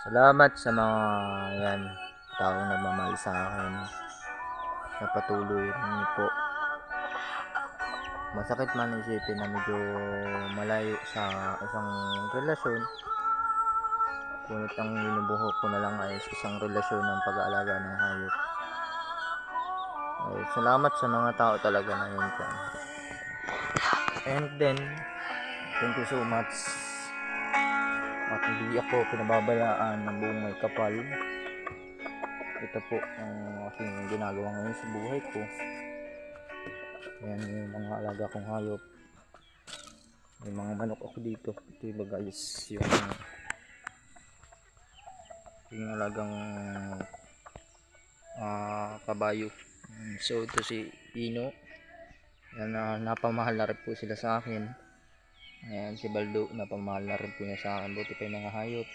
Salamat sa mga yan, taong nagmamahal sa akin. Sa patuloy niyo po. Masakit man isipin na medyo malayo sa isang relasyon. Ngunit ang binubuhok ko na lang ay isang relasyon ng pag-aalaga ng hayop. Ay, salamat sa mga tao talaga na yun. And then, thank you so much at hindi ako pinababayaan ng buong may kapal. Ito po ang aking ginagawa ngayon sa buhay ko. Yan yung mga alaga kong hayop. May mga manok ako dito. Ito iba guys, yung yung alagang ah kabayo. So ito si Ino. Yan na napamahal na rin po sila sa akin. Ayan, si Baldo, napamahal na rin po niya sa akin. Buti pa yung mga hayop.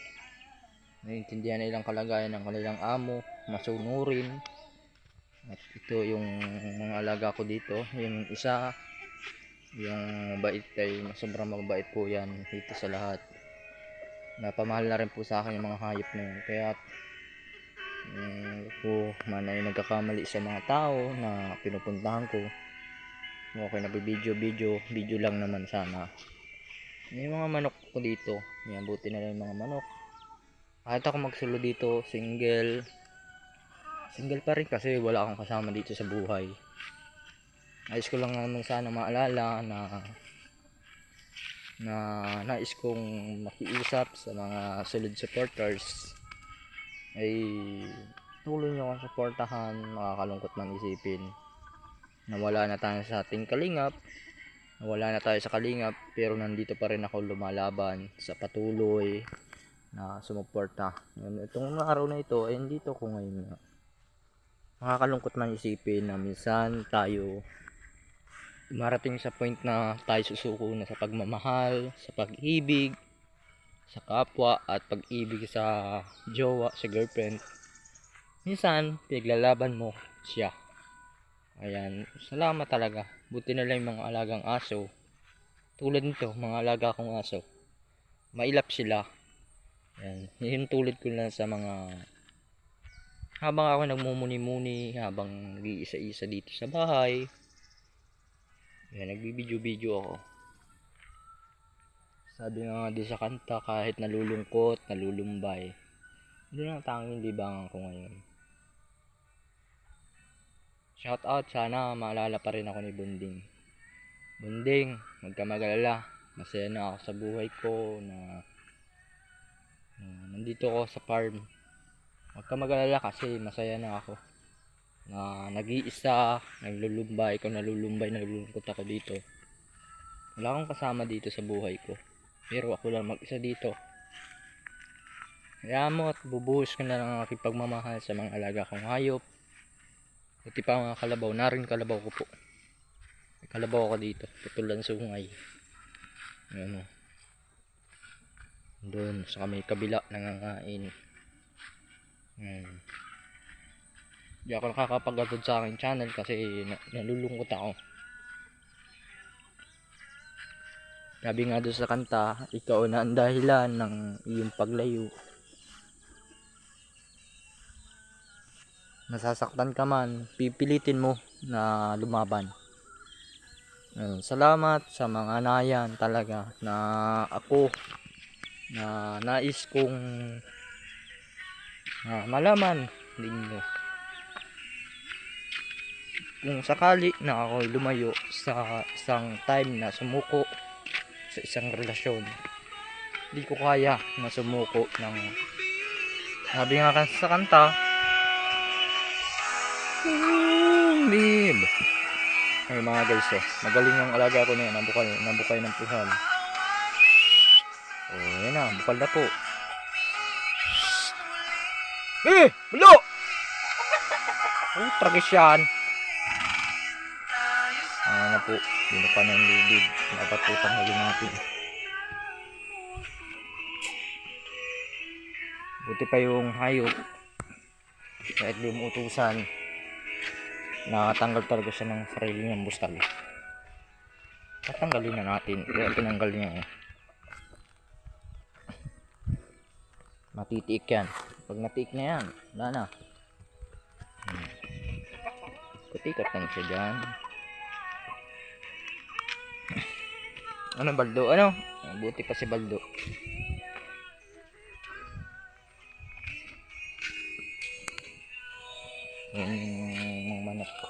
Naiintindihan na ilang kalagayan ng kanilang amo. Masunurin. At ito yung mga alaga ko dito. Yung isa, yung mabait ay sobrang mabait po yan dito sa lahat. Napamahal na rin po sa akin yung mga hayop na yun. Kaya um, ko man ay nagkakamali sa mga tao na pinupuntahan ko. Okay, nabibideo, video, video lang naman sana. May mga manok ko dito. Yan, buti na lang yung mga manok. Kahit ako magsulo dito, single. Single pa rin kasi wala akong kasama dito sa buhay. Nais ko lang naman sana maalala na na nais kong makiusap sa mga solid supporters ay tuloy nyo akong supportahan makakalungkot man isipin na wala na tayo sa ating kalingap wala na tayo sa kalingap pero nandito pa rin ako lumalaban sa patuloy na sumuporta Yun, itong araw na ito ay nandito ko ngayon nga. Nakakalungkot man isipin na minsan tayo marating sa point na tayo susuko na sa pagmamahal, sa pag-ibig, sa kapwa at pag-ibig sa jowa, sa girlfriend. Minsan, pinaglalaban mo siya. Ayan, salamat talaga. Buti na lang yung mga alagang aso. Tulad nito, mga alaga kong aso. Mailap sila. Ayan, yun tulad ko lang sa mga habang ako nagmumuni-muni, habang nag-iisa-isa dito sa bahay. Ayan, nagbibideo-video ako. Sabi nga nga di sa kanta, kahit nalulungkot, nalulumbay. Doon ang tanging libangan ko ngayon. Shout out, sana maalala pa rin ako ni Bunding. Bunding, huwag. Masaya na ako sa buhay ko na, na nandito ako sa farm. Huwag kasi masaya na ako. Na nag-iisa, naglulumbay, ikaw nalulumbay, naglulungkot ako dito. Wala akong kasama dito sa buhay ko. Pero ako lang mag-isa dito. Kaya mo at bubuhos ko na lang ang aking pagmamahal sa mga alaga kong hayop. Pati pa mga kalabaw, narin kalabaw ko po. May kalabaw ako dito, tutulan sungay. Ayan o. Doon, sa may kabila, nangangain. Hmm. Di ako nakakapagagod sa aking channel kasi na- nalulungkot ako. Sabi nga doon sa kanta, ikaw na ang dahilan ng iyong paglayo. Nasasaktan ka man, pipilitin mo na lumaban. Salamat sa mga nayan talaga na ako na nais kong ah, malaman ninyo kung sakali na ako lumayo sa isang time na sumuko sa isang relasyon hindi ko kaya na sumuko ng sabi nga sa kanta Live. Ay mga guys oh, magaling ang alaga ko na yan, nabukay, ng puhan. Oh, yan na, bukal na po. Eh, bulo! Oh, tragis yan. Ayan na po, pa na yung lubid. Dapat po tanggalin natin. Buti pa yung hayop. Kahit di mo utusan, nakatanggal talaga siya ng sarili niyang bustal. Tatanggalin na natin. Kaya tinanggal niya. eh. Matitiik yan. Pag natiik na yan, wala na. Hmm. Kutikot lang siya dyan. Ano, Baldo? Ano? Buti pa si Baldo. Yung manok ko.